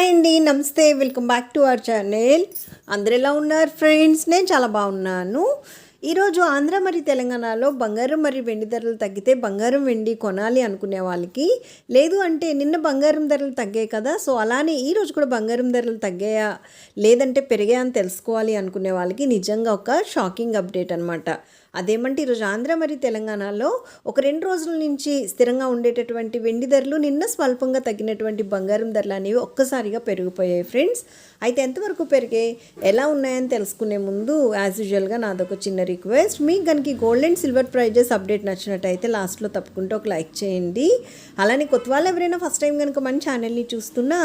Hi అండి నమస్తే welcome back to our channel. అందరు ఎలా ఉన్నారు ఫ్రెండ్స్? నేను చాలా బాగున్నాను. ఈరోజు ఆంధ్ర మరియు తెలంగాణలో బంగారం మరియు వెండి ధరలు తగ్గితే బంగారం వెండి కొనాలి అనుకునే వాళ్ళకి. లేదు అంటే నిన్న బంగారం ధరలు తగ్గాయి కదా సో అలానే ఈరోజు కూడా బంగారం ధరలు తగ్గాయా లేదంటే పెరిగాయని అని తెలుసుకోవాలి అనుకునే వాళ్ళకి నిజంగా ఒక షాకింగ్ అప్డేట్ అనమాట అదేమంటే ఈరోజు ఆంధ్ర మరియు తెలంగాణలో ఒక రెండు రోజుల నుంచి స్థిరంగా ఉండేటటువంటి వెండి ధరలు నిన్న స్వల్పంగా తగ్గినటువంటి బంగారం ధరలు అనేవి ఒక్కసారిగా పెరిగిపోయాయి ఫ్రెండ్స్. అయితే ఎంతవరకు పెరిగాయి? ఎలా ఉన్నాయని తెలుసుకునే ముందు యాజ్ యూజువల్గా నాదొక చిన్న రిక్వెస్ట్ మీకు కనుక gold and silver prizes update నచ్చినట్టయితే లాస్ట్లో తప్పకుండా ఒక లైక్ చేయండి. అలానే కొత్త వాళ్ళు ఎవరైనా ఫస్ట్ టైం కనుక మన ఛానల్ని చూస్తున్నా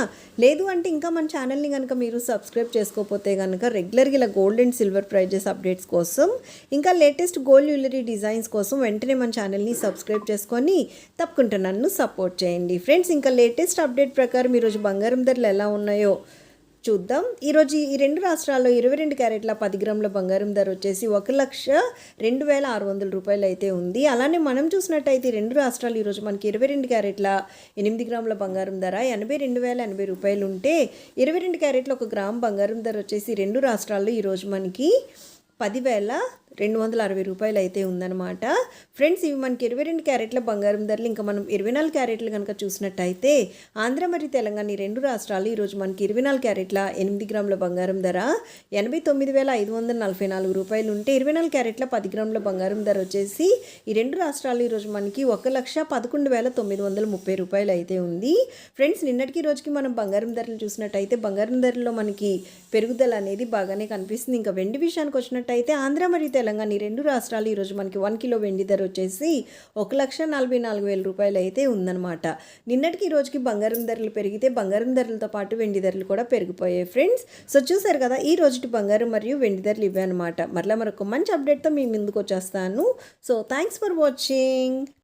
లేదు అంటే ఇంకా మన ఛానల్ని కనుక మీరు సబ్స్క్రైబ్ చేసుకోకపోతే కనుక రెగ్యులర్గా ఇలా gold and silver prizes updates కోసం ఇంకా లేటెస్ట్ గోల్డ్ జ్యువెలరీ డిజైన్స్ కోసం వెంటనే మన ఛానల్ని సబ్స్క్రైబ్ చేసుకొని తప్పకుండా నన్ను సపోర్ట్ చేయండి ఫ్రెండ్స్ ఇంకా లేటెస్ట్ అప్డేట్ ప్రకారం ఈరోజు బంగారం ధరలు ఎలా ఉన్నాయో చూద్దాం ఈరోజు ఈ రెండు రాష్ట్రాల్లో ఇరవై రెండు క్యారెట్ల పది గ్రాముల బంగారం ధర వచ్చేసి ఒక లక్ష రెండు వేల ఆరు వందల రూపాయలు అయితే ఉంది అలానే మనం చూసినట్టయితే రెండు రాష్ట్రాలు ఈరోజు మనకి ఇరవై రెండు క్యారెట్ల ఎనిమిది గ్రాముల బంగారం ధర ఎనభై రెండు వేల ఎనభై రూపాయలు ఉంటే ఇరవై రెండు క్యారెట్ల ఒక గ్రామ్ బంగారం ధర వచ్చేసి రెండు రాష్ట్రాల్లో ఈరోజు మనకి పదివేల రెండు వందల అరవై రూపాయలు అయితే ఉందన్నమాట. ఫ్రెండ్స్ ఇవి మనకి ఇరవై రెండు క్యారెట్ల బంగారం ధరలు. ఇంకా మనం ఇరవై నాలుగు క్యారెట్లు కనుక చూసినట్టయితే ఆంధ్ర మరియు తెలంగాణ ఈ రెండు రాష్ట్రాలు ఈరోజు మనకి ఇరవై నాలుగు క్యారెట్ల ఎనిమిది గ్రాముల బంగారం ధర ఎనభై తొమ్మిది వేల ఐదు వందల నలభై నాలుగు రూపాయలు ఉంటే ఇరవై నాలుగు క్యారెట్ల పది గ్రాముల బంగారం ధర వచ్చేసి ఈ రెండు రాష్ట్రాలు ఈరోజు మనకి ఒక లక్ష పదకొండు వేల తొమ్మిది వందల ముప్పై రూపాయలు అయితే ఉంది. ఫ్రెండ్స్ నిన్నటికి రోజుకి మనం బంగారం ధరలు చూసినట్టయితే బంగారం ధరల్లో మనకి పెరుగుదల అనేది బాగానే కనిపిస్తుంది. ఇంకా వెండి విషయానికి వచ్చినట్టయితే ఆంధ్ర మరియు తెలంగాణ ఈ రెండు రాష్ట్రాలు ఈరోజు మనకి వన్ కిలో వెండి ధర వచ్చేసి ఒక లక్ష నలభై నాలుగు వేల రూపాయలు అయితే ఉందన్నమాట. నిన్నటికి ఈ రోజుకి బంగారం ధరలు పెరిగితే బంగారం ధరలతో పాటు వెండి ధరలు కూడా పెరిగిపోయాయి ఫ్రెండ్స్. సో చూసారు కదా ఈ రోజుటి బంగారం మరియు వెండి ధరలు ఇవే అనమాట మరలా మరొక మంచి అప్డేట్తో మీ ముందుకు వచ్చేస్తాను. So thanks for watching.